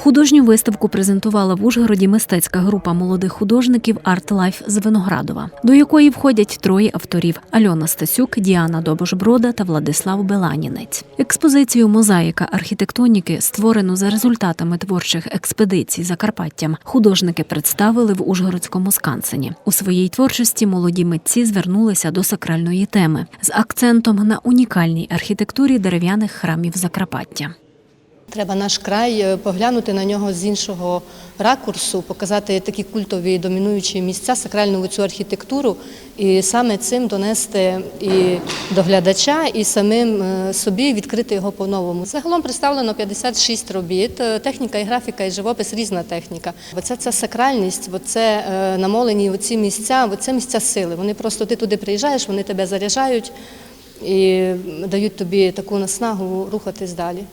Художню виставку презентувала в Ужгороді мистецька група молодих художників Арт Лайф з Виноградова, до якої входять троє авторів: Альона Стасюк, Діана Добожброда та Владислав Беланінець. Експозицію Мозаїка архітектоніки, створену за результатами творчих експедицій Закарпаттям, художники представили в Ужгородському скансені. У своїй творчості молоді митці звернулися до сакральної теми з акцентом на унікальній архітектурі дерев'яних храмів Закарпаття. Треба наш край е, поглянути на нього з іншого ракурсу, показати такі культові домінуючі місця, сакральну цю архітектуру, і саме цим донести і до глядача, і самим е, собі відкрити його по-новому. Загалом представлено 56 робіт. Е, Техніка і графіка, і живопис різна техніка. Оце ця сакральність, оце е, намолені оці місця, оце місця сили. Вони просто ти туди приїжджаєш, вони тебе заряджають і дають тобі таку наснагу рухатись далі.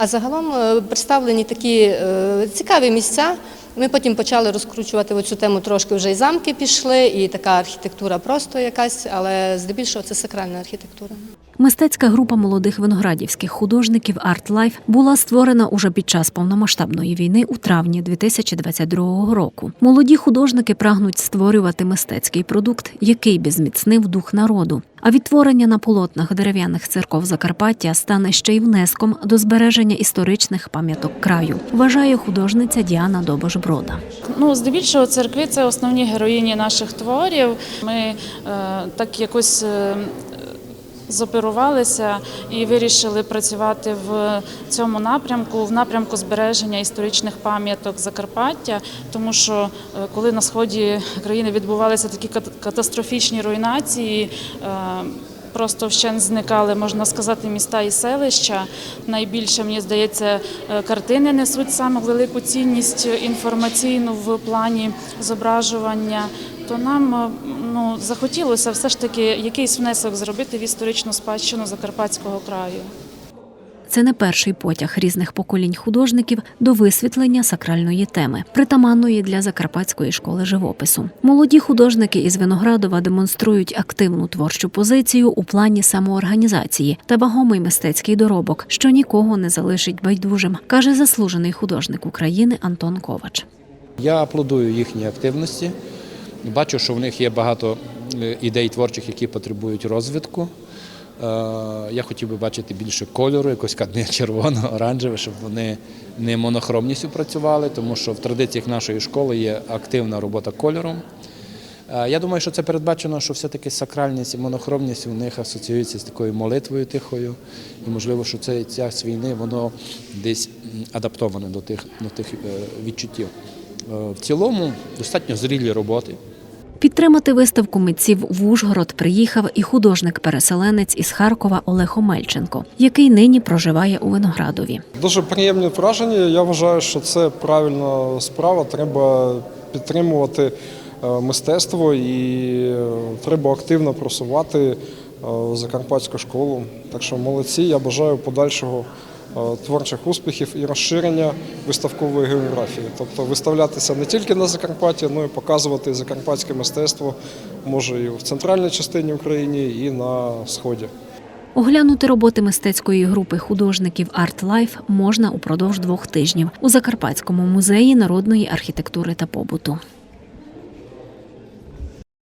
А загалом е, представлені такі е, цікаві місця. Ми потім почали розкручувати оцю тему трошки вже і замки пішли, і така архітектура просто якась, але здебільшого це сакральна архітектура. Мистецька група молодих виноградівських художників Арт Лайф була створена уже під час повномасштабної війни у травні 2022 року. Молоді художники прагнуть створювати мистецький продукт, який би зміцнив дух народу. А відтворення на полотнах дерев'яних церков Закарпаття стане ще й внеском до збереження історичних пам'яток краю, вважає художниця Діана Добожброда. Ну, здебільшого церкви це основні героїні наших творів. Ми е, так якось е, зоперувалися і вирішили працювати в цьому напрямку, в напрямку збереження історичних пам'яток Закарпаття, тому що е, коли на сході країни відбувалися такі кат- катастрофічні руйнації. е, Просто вщент зникали, можна сказати, міста і селища. Найбільше, мені здається, е, картини несуть саме велику цінність інформаційну в плані зображування. То нам е, ну, захотілося все ж таки якийсь внесок зробити в історичну спадщину Закарпатського краю. Це не перший потяг різних поколінь художників до висвітлення сакральної теми, притаманної для закарпатської школи живопису. Молоді художники із Виноградова демонструють активну творчу позицію у плані самоорганізації та вагомий мистецький доробок, що нікого не залишить байдужим, каже заслужений художник України Антон Ковач. Я аплодую їхній активності. Бачу, що в них є багато е, ідей творчих, які потребують розвитку. Е, Я хотів би бачити більше кольору, якось не червоного, оранжеве, щоб вони не монохромністю працювали, тому що в традиціях нашої школи є активна робота кольором. Е, Я думаю, що це передбачено, що все-таки сакральність і монохромність у них асоціюється з такою молитвою тихою. І можливо, що це ця війни воно десь адаптоване до тих, до тих відчуттів. Е, В цілому достатньо зрілі роботи. Підтримати виставку митців в Ужгород приїхав і художник-переселенець із Харкова Олег Омельченко, який нині проживає у Виноградові. Дуже приємні враження. Я вважаю, що це правильна справа. Треба підтримувати е, мистецтво і е, треба активно просувати закарпатську школу. Так що молодці. Я бажаю подальшого творчих успіхів і розширення виставкової географії. Тобто виставлятися не тільки на Закарпатті, але й показувати закарпатське мистецтво може і в центральній частині України, і на сході. Оглянути роботи мистецької групи художників Арт Лайф можна упродовж двох тижнів у Закарпатському музеї народної архітектури та побуту.